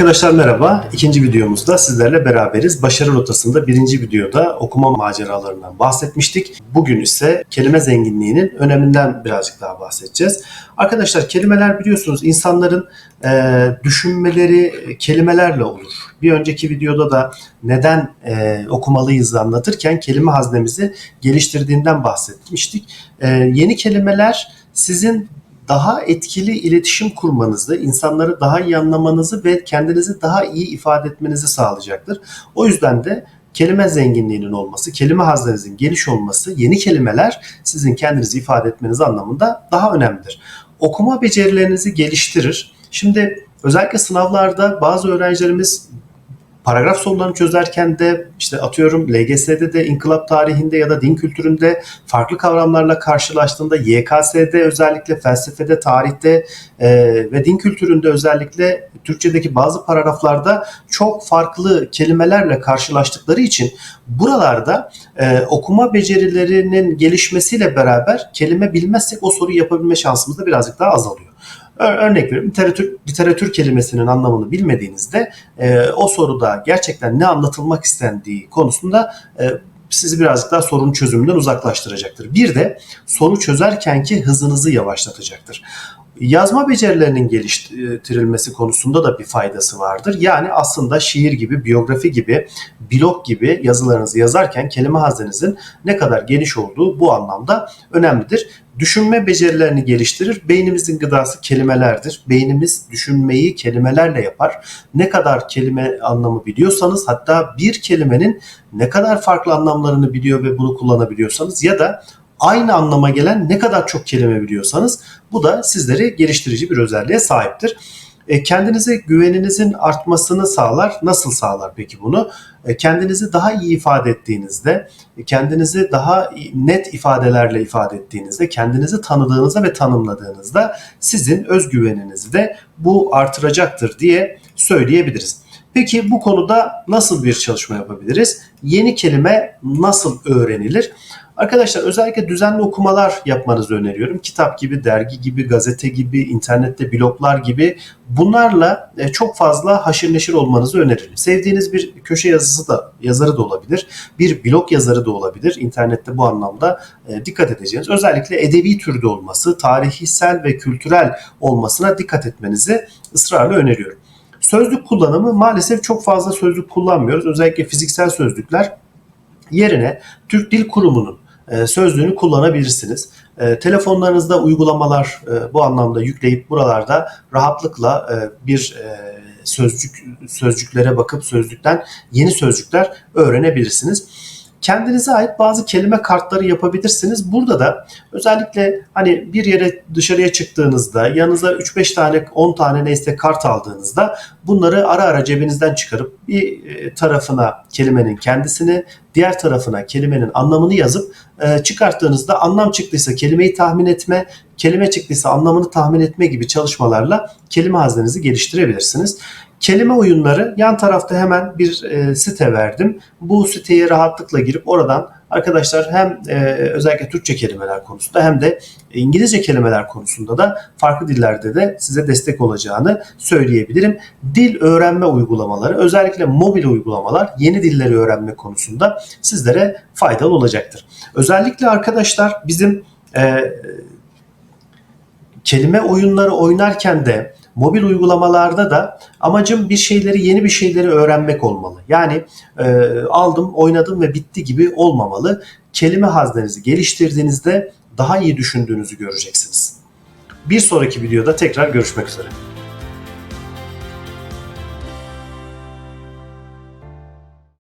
Arkadaşlar merhaba. İkinci videomuzda sizlerle beraberiz. Başarı rotasında birinci videoda okuma maceralarından bahsetmiştik. Bugün ise kelime zenginliğinin öneminden birazcık daha bahsedeceğiz. Arkadaşlar kelimeler biliyorsunuz insanların e, düşünmeleri kelimelerle olur. Bir önceki videoda da neden e, okumalıyız anlatırken kelime haznemizi geliştirdiğinden bahsetmiştik. E, yeni kelimeler sizin daha etkili iletişim kurmanızı, insanları daha iyi anlamanızı ve kendinizi daha iyi ifade etmenizi sağlayacaktır. O yüzden de kelime zenginliğinin olması, kelime haznenizin geniş olması, yeni kelimeler sizin kendinizi ifade etmeniz anlamında daha önemlidir. Okuma becerilerinizi geliştirir. Şimdi özellikle sınavlarda bazı öğrencilerimiz paragraf sorularını çözerken de işte atıyorum LGS'de de inkılap tarihinde ya da din kültüründe farklı kavramlarla karşılaştığında YKS'de özellikle felsefede, tarihte e, ve din kültüründe özellikle Türkçedeki bazı paragraflarda çok farklı kelimelerle karşılaştıkları için buralarda e, okuma becerilerinin gelişmesiyle beraber kelime bilmezsek o soruyu yapabilme şansımız da birazcık daha azalıyor. Örnek veriyorum literatür, literatür kelimesinin anlamını bilmediğinizde e, o soruda gerçekten ne anlatılmak istendiği konusunda e, sizi birazcık daha sorunun çözümünden uzaklaştıracaktır. Bir de soru çözerkenki hızınızı yavaşlatacaktır. Yazma becerilerinin geliştirilmesi konusunda da bir faydası vardır. Yani aslında şiir gibi, biyografi gibi, blog gibi yazılarınızı yazarken kelime hazinenizin ne kadar geniş olduğu bu anlamda önemlidir. Düşünme becerilerini geliştirir. Beynimizin gıdası kelimelerdir. Beynimiz düşünmeyi kelimelerle yapar. Ne kadar kelime anlamı biliyorsanız hatta bir kelimenin ne kadar farklı anlamlarını biliyor ve bunu kullanabiliyorsanız ya da aynı anlama gelen ne kadar çok kelime biliyorsanız bu da sizleri geliştirici bir özelliğe sahiptir. E, kendinize güveninizin artmasını sağlar. Nasıl sağlar peki bunu? E, kendinizi daha iyi ifade ettiğinizde, e, kendinizi daha net ifadelerle ifade ettiğinizde, kendinizi tanıdığınızda ve tanımladığınızda sizin özgüveninizi de bu artıracaktır diye söyleyebiliriz. Peki bu konuda nasıl bir çalışma yapabiliriz? Yeni kelime nasıl öğrenilir? Arkadaşlar özellikle düzenli okumalar yapmanızı öneriyorum. Kitap gibi, dergi gibi, gazete gibi, internette bloglar gibi bunlarla e, çok fazla haşır neşir olmanızı öneririm. Sevdiğiniz bir köşe yazısı da yazarı da olabilir. Bir blog yazarı da olabilir. İnternette bu anlamda e, dikkat edeceğiniz. Özellikle edebi türde olması, tarihsel ve kültürel olmasına dikkat etmenizi ısrarla öneriyorum. Sözlük kullanımı maalesef çok fazla sözlük kullanmıyoruz. Özellikle fiziksel sözlükler yerine Türk Dil Kurumu'nun e, sözlüğünü kullanabilirsiniz. E, telefonlarınızda uygulamalar e, bu anlamda yükleyip buralarda rahatlıkla bir sözcük sözcüklere bakıp sözlükten yeni sözcükler öğrenebilirsiniz kendinize ait bazı kelime kartları yapabilirsiniz. Burada da özellikle hani bir yere dışarıya çıktığınızda yanınıza 3-5 tane 10 tane neyse kart aldığınızda bunları ara ara cebinizden çıkarıp bir e, tarafına kelimenin kendisini diğer tarafına kelimenin anlamını yazıp e, çıkarttığınızda anlam çıktıysa kelimeyi tahmin etme, kelime çıktıysa anlamını tahmin etme gibi çalışmalarla kelime haznenizi geliştirebilirsiniz. Kelime oyunları yan tarafta hemen bir e, site verdim. Bu siteye rahatlıkla girip oradan arkadaşlar hem e, özellikle Türkçe kelimeler konusunda hem de İngilizce kelimeler konusunda da farklı dillerde de size destek olacağını söyleyebilirim. Dil öğrenme uygulamaları özellikle mobil uygulamalar yeni dilleri öğrenme konusunda sizlere faydalı olacaktır. Özellikle arkadaşlar bizim e, kelime oyunları oynarken de mobil uygulamalarda da amacım bir şeyleri yeni bir şeyleri öğrenmek olmalı. Yani e, aldım oynadım ve bitti gibi olmamalı. Kelime haznenizi geliştirdiğinizde daha iyi düşündüğünüzü göreceksiniz. Bir sonraki videoda tekrar görüşmek üzere.